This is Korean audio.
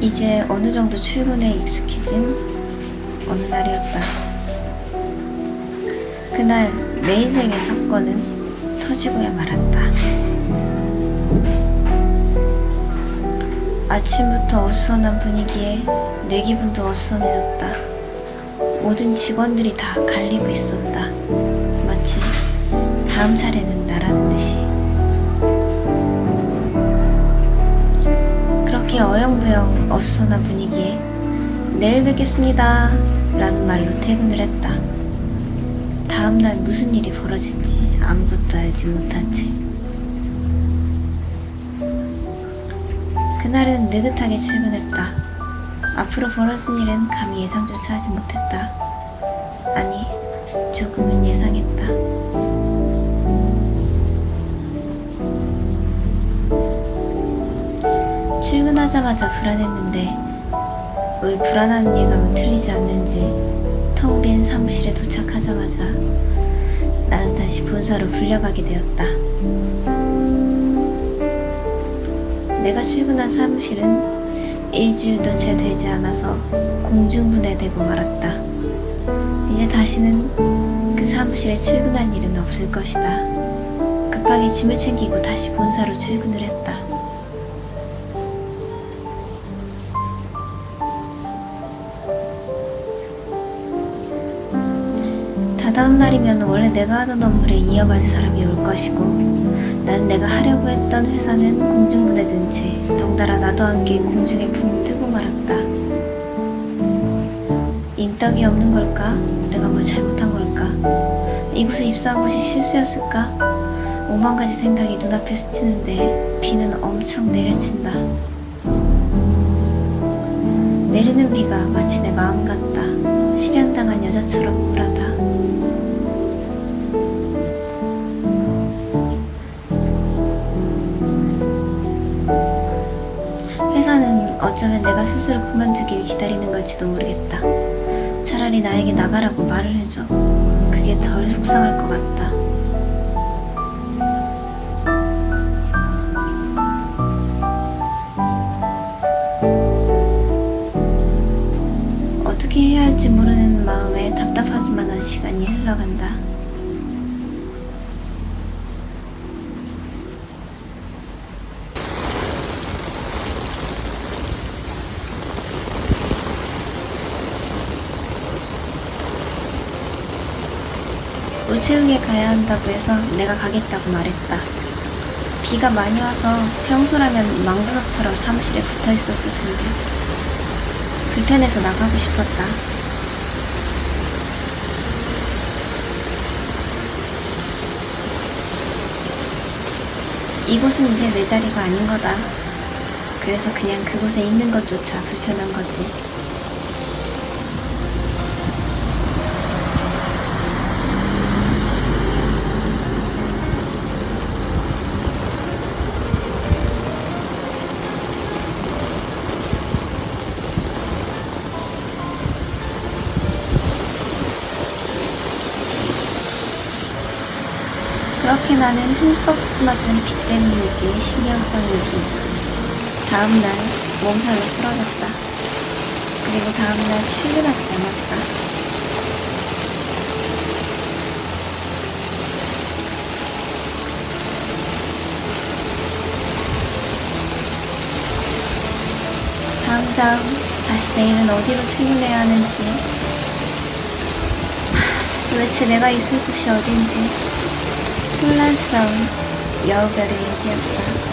이제 어느 정도 출근에 익숙해진 어느 날이었다. 그날 내 인생의 사건은 터지고야 말았다. 아침부터 어수선한 분위기에 내 기분도 어수선해졌다. 모든 직원들이 다 갈리고 있었다. 마치 다음 차례는 나라는 듯이. 그렇게 어영부영 어수선한 분위기에 내일 뵙겠습니다. 라는 말로 퇴근을 했다. 다음날 무슨 일이 벌어질지 아무것도 알지 못한 채. 그날은 느긋하게 출근했다. 앞으로 벌어진 일은 감히 예상조차 하지 못했다. 아니, 조금은 예상 했다. 출근하자마자 불안했는데 왜 불안한 예감은 틀리지 않는지 텅 빈 사무실에 도착하자마자 나는 다시 본사로 불려가게 되었다. 내가 출근한 사무실은 일주일도 채 되지 않아서 공중분해되고 말았다. 이제 다시는 그 사무실에 출근한 일은 없을 것이다. 급하게 짐을 챙기고 다시 본사로 출근을 했다. 다다음 날이면 원래 내가 하던 업무를 이어받을 사람이 올 것이고 난 내가 하려고 했던 회사는 공중분해된 채 덩달아 나도 함께 공중에 붕 뜨고 말았다. 인덕이 없는 걸까? 내가 뭘 잘못한 걸까? 이곳에 입사한 것이 실수였을까? 오만 가지 생각이 눈앞에 스치는데 비는 엄청 내려친다. 내리는 비가 마치 내 마음 같다. 실현당한 여자처럼 우울하다. 어쩌면 내가 스스로 그만두길 기다리는 걸지도 모르겠다. 차라리 나에게 나가라고 말을 해줘. 그게 덜 속상할 것 같다. 어떻게 해야 할지 모르는 마음에 답답하기만 한 시간이 흘러간다. 우체국에 가야 한다고 해서 내가 가겠다고 말했다. 비가 많이 와서 평소라면 망부석처럼 사무실에 붙어 있었을 텐데 불편해서 나가고 싶었다. 이곳은 이제 내 자리가 아닌 거다. 그래서 그냥 그곳에 있는 것조차 불편한 거지. 그렇게 나는 흠뻑 맞은 비 때문인지 신경성인지 다음 날 몸살로 쓰러졌다. 그리고 다음 날 출근하지 않았다. 당장 다시 내일은 어디로 출근해야 하는지 하, 도대체 내가 있을 곳이 어딘지 플랫성 여우별이 얘기했다.